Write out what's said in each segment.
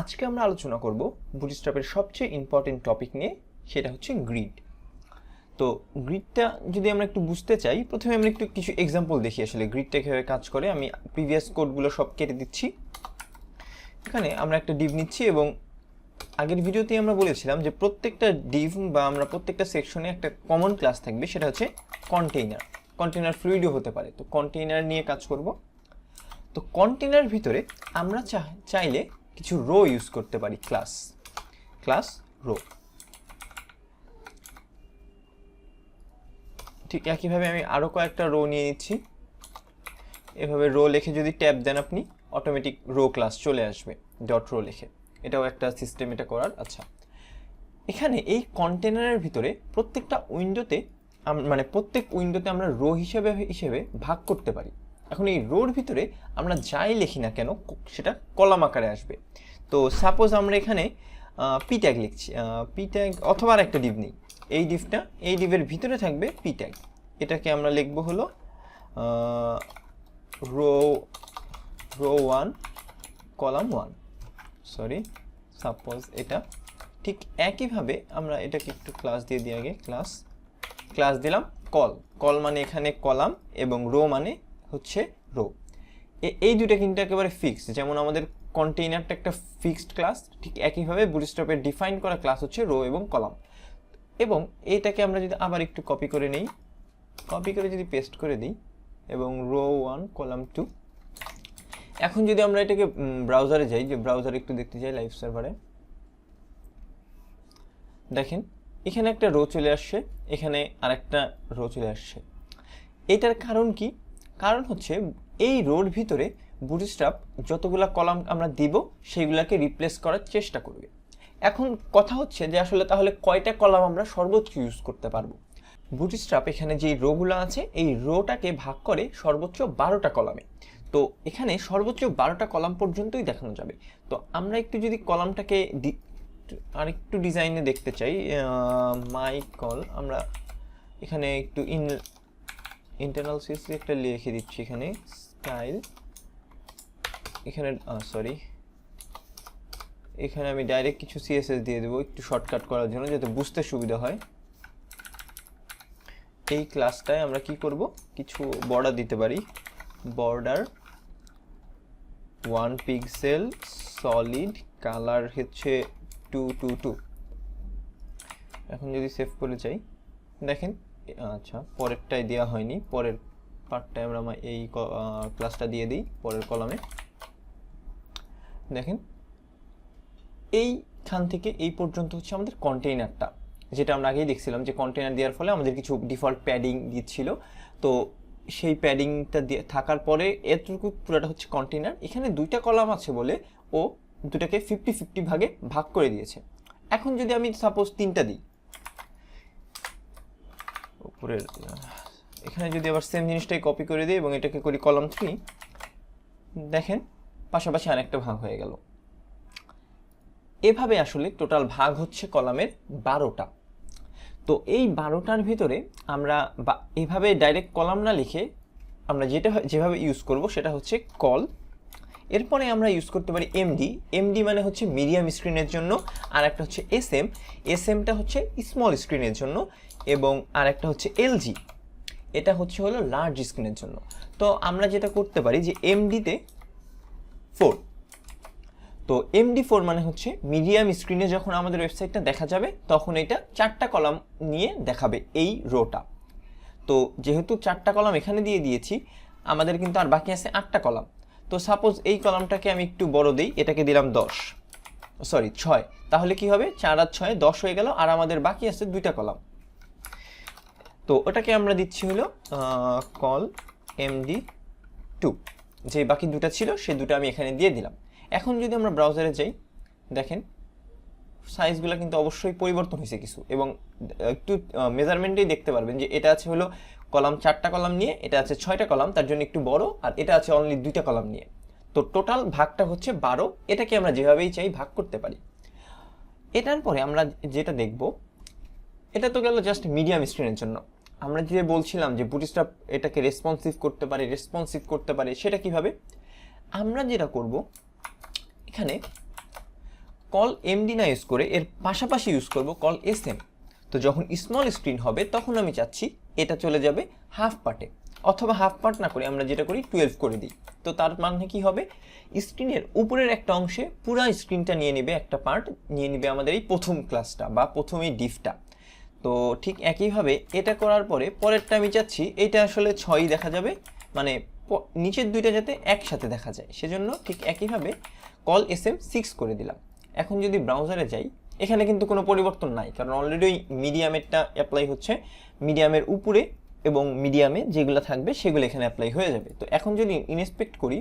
আজকে আমরা আলোচনা করব বুটস্ট্র্যাপের সবচেয়ে ইম্পর্টেন্ট টপিক নিয়ে, সেটা হচ্ছে গ্রিড তো গ্রিডটা যদি আমরা একটু বুঝতে চাই, প্রথমে আমরা একটু কিছু এক্সাম্পল দেখি আসলে গ্রিডটা কীভাবে কাজ করে। আমি প্রিভিয়াস কোডগুলো সব কেটে দিচ্ছি। এখানে আমরা একটা ডিভ নিচ্ছি এবং আগের ভিডিওতেই আমরা বলেছিলাম যে প্রত্যেকটা ডিভ বা আমরা প্রত্যেকটা সেকশনে একটা কমন ক্লাস থাকবে, সেটা হচ্ছে কন্টেইনার কন্টেইনার ফ্লুইডও হতে পারে। তো কন্টেইনার নিয়ে কাজ করব। তো কন্টেইনার ভিতরে আমরা চাইলে কিছু রো ইউজ করতে পারি ক্লাস ক্লাস রো ঠিক একইভাবে আমি আরও কয়েকটা রো নিয়ে নিচ্ছি। এভাবে রো লিখে যদি ট্যাব দেন আপনি অটোমেটিক রো ক্লাস চলে আসবে ডট রো লিখে। এটাও একটা সিস্টেম এটা করার আচ্ছা। এখানে এই কন্টেনারের ভিতরে প্রত্যেকটা উইন্ডোতে মানে প্রত্যেক উইন্ডোতে আমরা রো হিসেবে হিসেবে ভাগ করতে পারি। এখন এই রোর ভিতরে আমরা যাই লিখি না কেন সেটা কলাম আকারে আসবে। তো সাপোজ আমরা এখানে পি ট্যাগ লিখছি। পি ট্যাগ অথবা একটা ডিভ নেই। এই ডিভটা এই ডিভের ভিতরে থাকবে পি ট্যাগ এটাকে আমরা লিখব হলো row row one column one sorry suppose এটা ঠিক একইভাবে আমরা এটাকে একটু ক্লাস দিয়ে দিই আগে ক্লাস ক্লাস দিলাম কল কল মানে এখানে কলাম এবং রো মানে হচ্ছে রো। এই দুটো কিন্তু একেবারে ফিক্সড যেমন আমাদের কন্টেইনারটা একটা ফিক্সড ক্লাস ঠিক একইভাবে বুটস্ট্র্যাপের ডিফাইন করা ক্লাস হচ্ছে রো এবং কলাম এবং এইটাকে আমরা যদি আবার একটু কপি করে নিই কপি করে যদি পেস্ট করে দিই, এবং রো ওয়ান কলাম টু এখন যদি আমরা এটাকে ব্রাউজারে যাই, যে ব্রাউজারে একটু দেখতে যাই লাইভ সার্ভারে দেখেন, এখানে একটা রো চলে আসছে, এখানে আরেকটা রো চলে আসছে। এটার কারণ কি? কারণ হচ্ছে এই রোর ভিতরে বুটস্ট্রাপ যতগুলা কলাম আমরা দিব সেইগুলাকে রিপ্লেস করার চেষ্টা করবে। এখন কথা হচ্ছে যে আসলে তাহলে কয়টা কলাম আমরা সর্বোচ্চ ইউজ করতে পারব? বুটস্ট্রাপ এখানে যে রোগুলো আছে, এই রোটাকে ভাগ করে সর্বোচ্চ বারোটা কলামে। তো এখানে সর্বোচ্চ বারোটা কলাম পর্যন্তই দেখানো যাবে। তো আমরা একটু যদি কলামটাকে দি- আর একটু ডিজাইনে দেখতে চাই মাই কল আমরা এখানে একটু ইন ইন্টারনাল সিসি একটা লিখে দিচ্ছি এখানে স্টাইল এখানে সরি এখানে আমি ডাইরেক্ট কিছু সিএসএস দিয়ে দেবো একটু শর্টকাট করার জন্য যাতে বুঝতে সুবিধা হয়। এই ক্লাসটায় আমরা কি করব? কিছু বর্ডার দিতে পারি। Border one pixel solid colour হচ্ছে টু টু টু এখন যদি সেভ করে চাই, দেখেন আচ্ছা পরেরটাই দেওয়া হয়নি। পরের পার্টটায় আমরা আমা- এই ক্লাসটা দিয়ে দিই, পরের কলামে দেখেন, এইখান থেকে এই পর্যন্ত হচ্ছে আমাদের কন্টেইনারটা যেটা আমরা আগেই দেখছিলাম যে কন্টেইনার দেওয়ার ফলে আমাদের কিছু ডিফল্ট প্যাডিং দিচ্ছিল। তো সেই প্যাডিংটা দিয়ে থাকার পরে এতটুকু পুরোটা হচ্ছে কন্টেইনার এখানে দুইটা কলাম আছে বলে ও দুটাকে ফিফটি ফিফটি ভাগে ভাগ করে দিয়েছে। এখন যদি আমি সাপোজ তিনটা দিই উপরের এখানে যদি আবার সেম জিনিসটাই কপি করে দিই এবং এটাকে করি কলাম থ্রি দেখেন পাশাপাশি আরেকটা ভাগ হয়ে গেল। এভাবে আসলে টোটাল ভাগ হচ্ছে কলামের বারোটা। তো এই বারোটার ভিতরে আমরা বা এভাবে ডাইরেক্ট কলাম না লিখে আমরা যেটা যেভাবে ইউজ করব সেটা হচ্ছে কল এরপরে আমরা ইউজ করতে পারি এমডি এমডি মানে হচ্ছে মিডিয়াম স্ক্রিনের জন্য আর একটা হচ্ছে এস এম এস এমটা হচ্ছে স্মল স্ক্রিনের জন্য। এবং আর একটা হচ্ছে এলজি। এটা হচ্ছে হলো লার্জ স্ক্রিনের জন্য। তো আমরা যেটা করতে পারি যে এমডিতে ফোর তো এমডি ফোর মানে হচ্ছে মিডিয়াম স্ক্রিনে যখন আমাদের ওয়েবসাইটটা দেখা যাবে, তখন এটা চারটা কলাম নিয়ে দেখাবে এই রোটা তো যেহেতু চারটা কলাম এখানে দিয়ে দিয়েছি, আমাদের কিন্তু আর বাকি আছে আটটা কলাম তো সাপোজ এই কলামটাকে আমি একটু বড় দিই, এটাকে দিলাম দশ। সরি ছয়। তাহলে কি হবে? চার আর ছয় দশ হয়ে গেল, আর আমাদের বাকি আছে দুইটা কলাম তো ওটাকে আমরা দিচ্ছি হলো কল এমডি টু যে বাকি দুটো ছিল, সে দুটো আমি এখানে দিয়ে দিলাম। এখন যদি আমরা ব্রাউজারে যাই, দেখেন সাইজগুলো কিন্তু অবশ্যই পরিবর্তন হয়েছে কিছু। এবং একটু মেজারমেন্টেই দেখতে পারবেন যে এটা আছে হলো কলাম চারটা কলাম নিয়ে, এটা আছে ছয়টা কলাম, তার জন্য একটু বড়, আর এটা আছে অনলি দুইটা কলাম নিয়ে। তো টোটাল ভাগটা হচ্ছে বারো, এটাকে আমরা যেভাবেই চাই ভাগ করতে পারি। এটার পরে আমরা যেটা দেখব, এটা তো গেল জাস্ট মিডিয়াম স্ক্রিনের জন্য। আমরা যে বলছিলাম যে বুটিস্ট্রাপ এটাকে রেসপন্সিভ করতে পারে রেসপন্সিভ করতে পারে, সেটা কীভাবে? আমরা যেটা করব, এখানে কল এমডি না ইউজ করে এর পাশাপাশি ইউজ করব কল এস এম তো যখন স্মল স্ক্রিন হবে, তখন আমি চাচ্ছি এটা চলে যাবে হাফ পার্টে অথবা হাফ পার্ট না করে আমরা যেটা করি টুয়েলভ করে দিই। তো তার মানে কি হবে? স্ক্রিনের উপরের একটা অংশে পুরা স্ক্রিনটা নিয়ে নেবে একটা পার্ট নিয়ে নেবে আমাদের এই প্রথম ক্লাসটা বা প্রথম এই ডিফটা তো ঠিক একইভাবে এটা করার পরে পরেরটা আমি চাচ্ছি এটা আসলে ছয়ই দেখা যাবে মানে নিচের দুইটা যাতে একসাথে দেখা যায়। সেজন্য ঠিক একইভাবে কল এস এম সিক্স করে দিলাম। এখন যদি ব্রাউজারে যাই, এখানে কিন্তু কোনো পরিবর্তন নাই, কারণ অলরেডি ওই মিডিয়ামেরটা অ্যাপ্লাই হচ্ছে। মিডিয়ামের উপরে এবং মিডিয়ামে যেগুলো থাকবে, সেগুলো এখানে অ্যাপ্লাই হয়ে যাবে। তো এখন যদি ইনস্পেক্ট করি,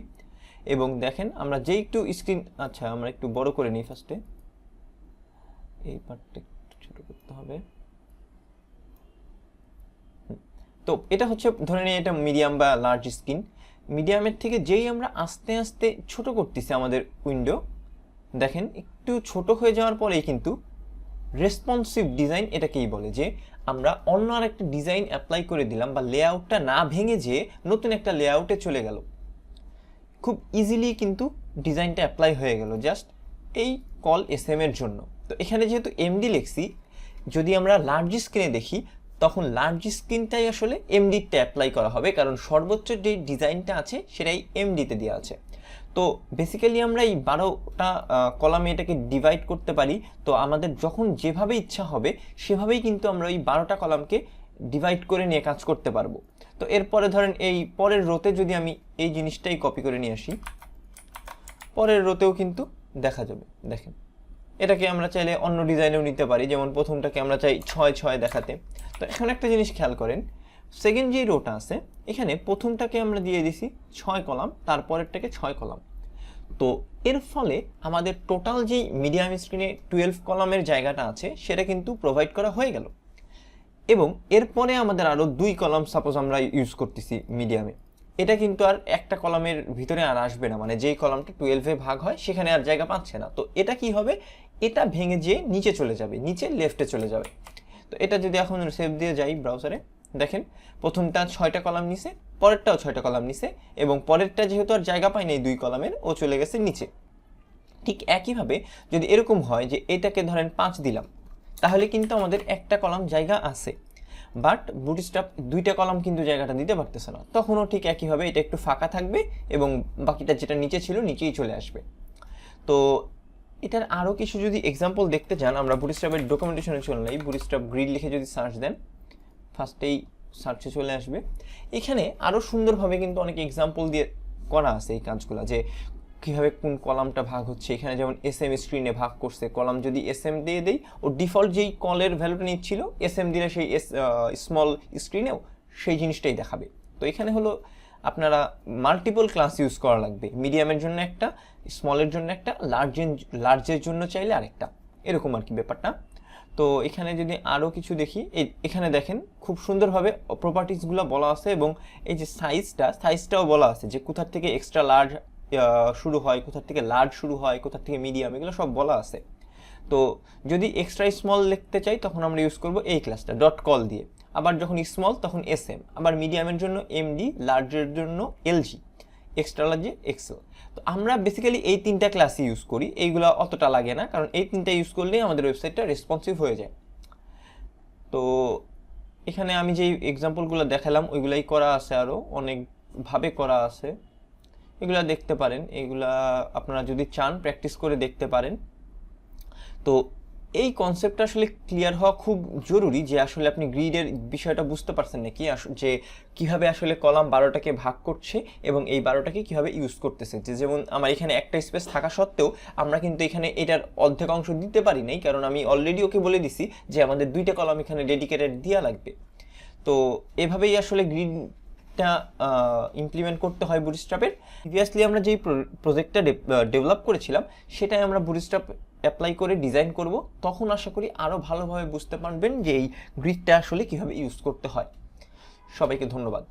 এবং দেখেন আমরা যেই একটু স্ক্রিন আচ্ছা আমরা একটু বড় করে নিই ফার্স্টে এই পার্টটা একটু ছোট করতে হবে। তো এটা হচ্ছে, ধরে নিই এটা মিডিয়াম বা লার্জ স্ক্রিন মিডিয়ামের থেকে যেই আমরা আস্তে আস্তে ছোট করতেছি আমাদের উইন্ডো দেখেন একটু ছোট হয়ে যাওয়ার পরেই কিন্তু রেসপন্সিভ ডিজাইন এটাকেই বলে যে আমরা অন্য আর একটা ডিজাইন অ্যাপ্লাই করে দিলাম বা লেআউটটা না ভেঙে যেয়ে নতুন একটা লেআউটে চলে গেল। খুব ইজিলি কিন্তু ডিজাইনটা অ্যাপ্লাই হয়ে গেল জাস্ট এই কল এস এর জন্য। তো এখানে যেহেতু এমডি লিখছি, যদি আমরা লার্জ স্ক্রিনে দেখি তখন লার্জ স্ক্রিনটাই আসলে এমডিতে অ্যাপ্লাই করা হবে, কারণ সর্বোচ্চ যে ডিজাইনটা আছে, সেটাই এমডিতে দেওয়া আছে। তো বেসিক্যালি আমরা এই বারোটা কলামে এটাকে ডিভাইড করতে পারি। তো আমাদের যখন যেভাবে ইচ্ছা হবে, সেভাবেই কিন্তু আমরা ওই বারোটা কলামকে ডিভাইড করে নিয়ে কাজ করতে পারব। তো এরপরে ধরেন এই পরের রোতে যদি আমি এই জিনিসটাই কপি করে নিয়ে আসি, পরের রোতেও কিন্তু দেখা যাবে। দেখেন এটাকে আমরা চাইলে অন্য ডিজাইনেও নিতে পারি, যেমন প্রথমটাকে আমরা চাই ছয় ছয় দেখাতে। তো এখন একটা জিনিস খেয়াল করেন সেকেন্ড যে রোটা আছে, এখানে প্রথমটাকে আমরা দিয়ে দিছি ছয় কলাম, তারপরেরটাকে ছয় কলাম। তো এর ফলে আমাদের টোটাল যেই মিডিয়াম স্ক্রিনে টুয়েলভ কলামের জায়গাটা আছে, সেটা কিন্তু প্রোভাইড করা হয়ে গেল। এবং এরপরে আমাদের আরও দুই কলাম সাপোজ আমরা ইউজ করতেছি মিডিয়ামে এটা কিন্তু আর একটা কলামের ভিতরে আর আসবে না। মানে যেই কলামটা টুয়েলভে ভাগ হয়, সেখানে আর জায়গা পাচ্ছে না। তো এটা কি হবে? এটা ভেঙে যেয়ে নিচে চলে যাবে, নিচে লেফটে চলে যাবে। তো এটা যদি এখন সেভ দিয়ে যাই ব্রাউজারে দেখেন, প্রথমটা ছয়টা কলাম নিছে, পরেরটাও ছয়টা কলাম নিছে, এবং পরেরটা যেহেতু আর জায়গা পায়নি দুই কলামের, ও চলে গেছে নিচে। ঠিক একইভাবে যদি এরকম হয় যে এটাকে ধরেন পাঁচ দিলাম, তাহলে কিন্তু আমাদের একটা কলাম জায়গা আছে। বাট বুটস্ট্রাপ দুইটা কলাম কিন্তু জায়গাটা দিতে পারতেছে না। তখনও ঠিক একইভাবে এটা একটু ফাঁকা থাকবে এবং বাকিটা যেটা নিচে ছিল নিচেই চলে আসবে। তো এটার আরও কিছু যদি এক্সাম্পল দেখতে চান, আমরা বুটস্ট্রাপের ডকুমেন্টেশনে চলে যাই বুটস্ট্রাপ গ্রিড লিখে যদি সার্চ দেন ফার্স্টেই সার্চে চলে আসবে। এখানে আরও সুন্দরভাবে কিন্তু অনেক এক্সাম্পল দিয়ে করা আছে এই কাজগুলো, যে কীভাবে কোন কলামটা ভাগ হচ্ছে? এখানে যেমন এস এম স্ক্রিনে ভাগ করছে, কলাম যদি এস এম দিয়ে দেই ও ডিফল্ট যেই কলের ভ্যালুটা নিচ্ছিল এস এম দিলে সেই এস স্মল স্ক্রিনেও সেই জিনিসটাই দেখাবে। তো এখানে হলো আপনারা মাল্টিপল ক্লাস ইউজ করা লাগবে। মিডিয়ামের জন্য একটা স্মলের জন্য একটা লার্জ লার্জের জন্য চাইলে আরেকটা। এরকম আর কি ব্যাপারটা। তো এখানে যদি আরও কিছু দেখি এখানে দেখেন খুব সুন্দরভাবে প্রপার্টিসগুলো বলা আছে এবং এই যে সাইজটা সাইজটাও বলা আছে যে কোথার থেকে এক্সট্রা লার্জ শুরু হয়, কোথার থেকে লার্জ শুরু হয়, কোথার থেকে মিডিয়াম এগুলো সব বলা আছে। তো যদি এক্সট্রা স্মল লিখতে চাই, তখন আমরা ইউজ করব এই ক্লাসটা ডট কল দিয়ে। আবার যখন স্মল তখন এস এম আবার মিডিয়ামের জন্য এমডি লার্জের জন্য এলজি এক্সট্রা লার্জে এক্সেল তো আমরা বেসিক্যালি এই তিনটা ক্লাসই ইউজ করি, এইগুলো অতটা লাগে না, কারণ এই তিনটা ইউজ করলেই আমাদের ওয়েবসাইটটা রেসপন্সিভ হয়ে যায়। তো এখানে আমি যেই এক্সাম্পলগুলো দেখালাম, ওইগুলাই করা আছে আরও অনেকভাবে করা আছে। এগুলা দেখতে পারেন, এগুলা আপনারা যদি চান প্র্যাকটিস করে দেখতে পারেন। তো এই কনসেপ্টটা আসলে ক্লিয়ার হওয়া খুব জরুরি যে আসলে আপনি গ্রিডের বিষয়টা বুঝতে পারছেন নাকি যে কীভাবে আসলে কলাম বারোটাকে ভাগ করছে এবং এই বারোটাকে কীভাবে ইউজ করতেছে। যে যেমন আমার এখানে একটা স্পেস থাকা সত্ত্বেও আমরা কিন্তু এখানে এটার অর্ধেক অংশ দিতে পারি নাই, কারণ আমি অলরেডি ওকে বলে দিছি যে আমাদের দুইটা কলাম এখানে ডেডিকেটেড দেওয়া লাগবে। তো এভাবেই আসলে গ্রিডটা ইমপ্লিমেন্ট করতে হয় বুটস্ট্রাপের প্রিভিয়াসলি আমরা যেই প্রজেক্টটা ডেভেলপ করেছিলাম, সেটাই আমরা বুটস্ট্রাপ অ্যাপ্লাই করে ডিজাইন করব। তখন আশা করি আরও ভালোভাবে বুঝতে পারবেন যে এই গ্রিডটা আসলে কীভাবে ইউজ করতে হয়। সবাইকে ধন্যবাদ।